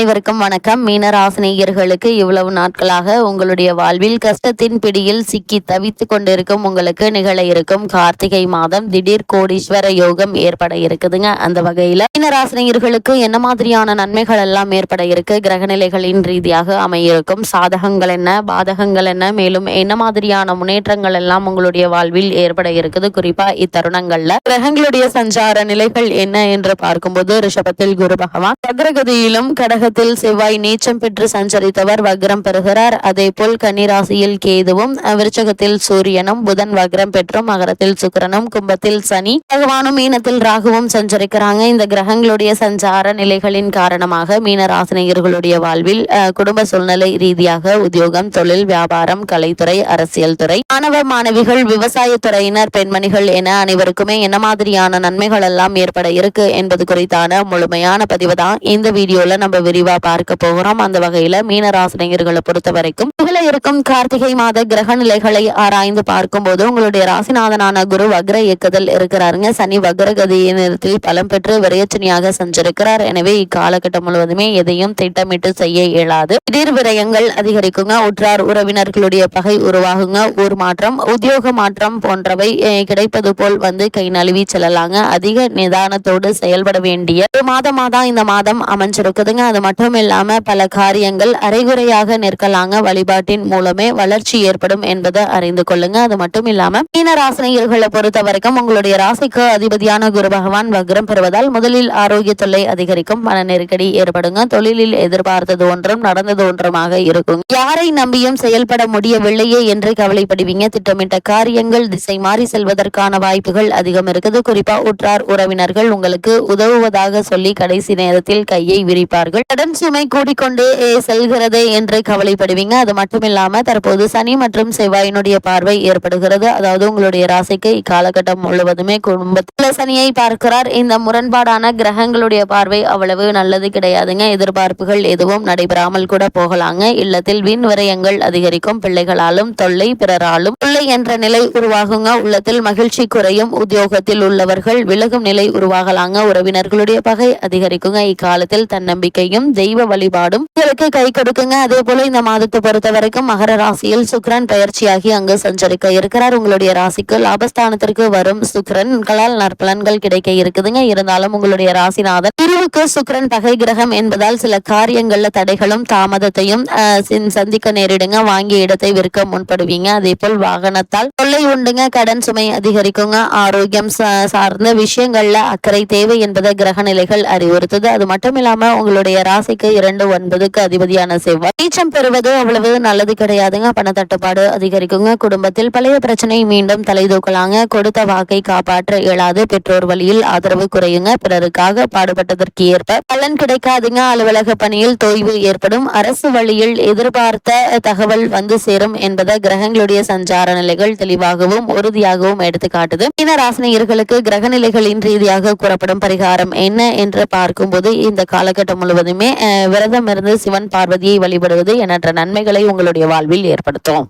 அனைவருக்கும் வணக்கம். மீனராசினியர்களுக்கு இவ்வளவு நாட்களாக உங்களுடைய வாழ்வில் கஷ்டத்தின் பிடியில் சிக்கி தவித்து கொண்டிருக்கும் உங்களுக்கு நிகழ இருக்கும் கார்த்திகை மாதம் திடீர் கோடீஸ்வர யோகம் ஏற்பட இருக்குதுங்க. அந்த வகையில மீனராசினியர்களுக்கு என்ன மாதிரியான நன்மைகள் எல்லாம் ஏற்பட இருக்கு? கிரகநிலைகளின் ரீதியாக அமையிருக்கும் சாதகங்கள் என்ன? பாதகங்கள் என்ன? மேலும் என்ன மாதிரியான முன்னேற்றங்கள் எல்லாம் உங்களுடைய வாழ்வில் ஏற்பட இருக்குது? குறிப்பா இத்தருணங்கள்ல கிரகங்களுடைய சஞ்சார நிலைகள் என்ன என்று பார்க்கும்போது ரிஷபத்தில் குரு பகவான் சந்திரகதியிலும் கடக கடகத்தில் செவ்வாய் நீச்சம் பெற்று சஞ்சரித்தவர் வக்ரம் பெறுகிறார். அதே போல் கன்னிராசியில் கேதுவும் விருச்சகத்தில் சூரியனும் புதன் வக்ரம் பெற்றும் மகரத்தில் சுக்கரனும் கும்பத்தில் சனி பகவானும் மீனத்தில் ராகுவும் சஞ்சரிக்கிறாங்க. இந்த கிரகங்களுடைய சஞ்சார நிலைகளின் காரணமாக மீன ராசினியர்களுடைய வாழ்வில் குடும்ப சூழ்நிலை ரீதியாக உத்தியோகம் தொழில் வியாபாரம் கலைத்துறை அரசியல் துறை மாணவ மாணவிகள் விவசாய துறையினர் பெண்மணிகள் என அனைவருக்குமே என்ன மாதிரியான நன்மைகள் எல்லாம் ஏற்பட இருக்கு என்பது குறித்தான முழுமையான பதிவு தான். இந்த வீடியோல நம்ம விரிவா பார்க்க போகிறோம். அந்த வகையில மீனராசினியர்களை பொறுத்த வரைக்கும் புகழ இருக்கும் கார்த்திகை மாத கிரக நிலைகளை ஆராய்ந்து பார்க்கும் போது உங்களுடைய ராசிநாதனான குரு வக்ர இயக்கத்தில் இருக்கிறாருங்க. சனி வக்ரகதிய நேரத்தில் பலம் பெற்று விரையச்சனியாக சென்றிருக்கிறார் எனவே இக்காலகட்டம் முழுவதுமே எதையும் திட்டமிட்டு செய்ய இயலாது. திடீர் விரயங்கள் அதிகரிக்குங்க. உற்றார் உறவினர்களுடைய பகை உருவாகுங்க. ஊர் மாற்றம் உத்தியோக மாற்றம் போன்றவை கிடைப்பது போல் வந்து கை நழுவி செல்லலாங்க. அதிக நிதானத்தோடு செயல்பட வேண்டிய ஒரு மாதமா தான் இந்த மாதம் அமைஞ்சிருக்குதுங்க. அது மட்டும் இல்லாம பல காரியங்கள் அரைகுறையாக நிற்கலாங்க. வழிபாட்டின் மூலமே வளர்ச்சி ஏற்படும் என்பதை அறிந்து கொள்ளுங்க. அது மட்டும் இல்லாம மீன ராசினியர்களை பொறுத்த வரைக்கும் உங்களுடைய ராசிக்கு அதிபதியான குரு பகவான் வக்ரம் பெறுவதால் முதலில் ஆரோக்கிய தொல்லை அதிகரிக்கும் மன நெருக்கடி ஏற்படுங்க. தொழிலில் எதிர்பார்த்தது ஒன்றும் நடந்தது ஒன்றுமாக இருக்கும். யாரை நம்பியும் செயல்பட முடியவில்லையே என்று கவலைப்படுவீங்க. திட்டமிட்ட காரியங்கள் திசை மாறி செல்வதற்கான வாய்ப்புகள் அதிகம் இருக்குது. குறிப்பா உற்றார் உறவினர்கள் உங்களுக்கு உதவுவதாக சொல்லி கடைசி நேரத்தில் கையை விரிப்பார்கள். கடன் சுமை கூடிக்கொண்டே செல்கிறது என்று கவலைப்படுவீங்க. அது மட்டும் இல்லாம தற்போது சனி மற்றும் செவ்வாயினுடைய பார்வை ஏற்படுகிறது. அதாவது உங்களுடைய ராசிக்கு இக்காலகட்டம் முழுவதுமே குடும்பத்தில் சனியை பார்க்கிறார். இந்த முரண்பாடான கிரகங்களுடைய பார்வை அவ்வளவு நல்லது கிடையாதுங்க. எதிர்பார்ப்புகள் எதுவும் நடைபெறாமல் கூட போகலாங்க. இல்லத்தில் வீண் விரயங்கள் அதிகரிக்கும். பிள்ளைகளாலும் தொல்லை பிறராலும் தொல்லை என்ற நிலை உருவாகுங்க. உள்ளத்தில் மகிழ்ச்சி குறையும். உத்தியோகத்தில் உள்ளவர்கள் விலகும் நிலை உருவாகலாங்க. உறவினர்களுடைய பகை அதிகரிக்குங்க. இக்காலத்தில் தன்னம்பிக்கையும் தெய்வ வழிபாடும். உங்களுக்கு கை கொடுக்குங்க. அதே போல இந்த மாதத்தை பொறுத்த வரைக்கும் மகர ராசியில் சுக்ரன் பயிற்சியாகி அங்கு சஞ்சரிக்க இருக்கிறார். உங்களுடைய ராசிக்கு லாபஸ்தானத்திற்கு வரும் சுக்ரன்களால் நற்பலன்கள் கிடைக்க இருக்குதுங்க. இருந்தாலும் உங்களுடைய ராசிநாதன் பிரிவுக்கு சுக்ரன் பகை கிரகம் என்பதால் சில காரியங்கள்ல தடைகளும் தாமதத்தையும் சந்திக்க நேரிடுங்க. வாங்கிய இடத்தை விற்க முன்படுவீங்க அதே போல் வாகனத்தால் தொல்லை உண்டுங்க. கடன் சுமை அதிகரிக்குங்க. ஆரோக்கியம் சார்ந்த விஷயங்கள்ல அக்கறை தேவை என்பதை கிரக நிலைகள் அறிவுறுத்துது. அது மட்டும் இல்லாம உங்களுடைய ராசிக்கு இரண்டு ஒன்பதுக்கு அதிபதியான செவ்வாய். நீச்சம் பெறுவது அவ்வளவு நல்லது கிடையாதுங்க. பண தட்டுப்பாடு அதிகரிக்குங்க. குடும்பத்தில் பழைய பிரச்சனை மீண்டும் தலை தூக்கலாங்க. கொடுத்த வாக்கை காப்பாற்ற இயலாது. பெற்றோர் வழியில் ஆதரவு குறையுங்க. பிறருக்காக பாடுபட்டதற்கு ஏற்ப பலன் கிடைக்காதுங்க. அலுவலக பணியில் தொய்வு ஏற்படும். அரசு வழியில் எதிர்பார்த்த தகவல் வந்து சேரும் என்பதை கிரகங்களுடைய சஞ்சார நிலைகள் தெளிவாகவும் உறுதியாகவும் எடுத்து காட்டுது ராசினியர்களுக்கு கிரக நிலைகளின் ரீதியாக கூறப்படும் பரிகாரம் என்ன என்று பார்க்கும்போது இந்த காலகட்டம் முழுவதும் விரதம் இருந்து சிவன் பார்வதியை வழிபடுவது எண்ணற்ற நன்மைகளை உங்களுடைய வாழ்வில் ஏற்படுத்தும்.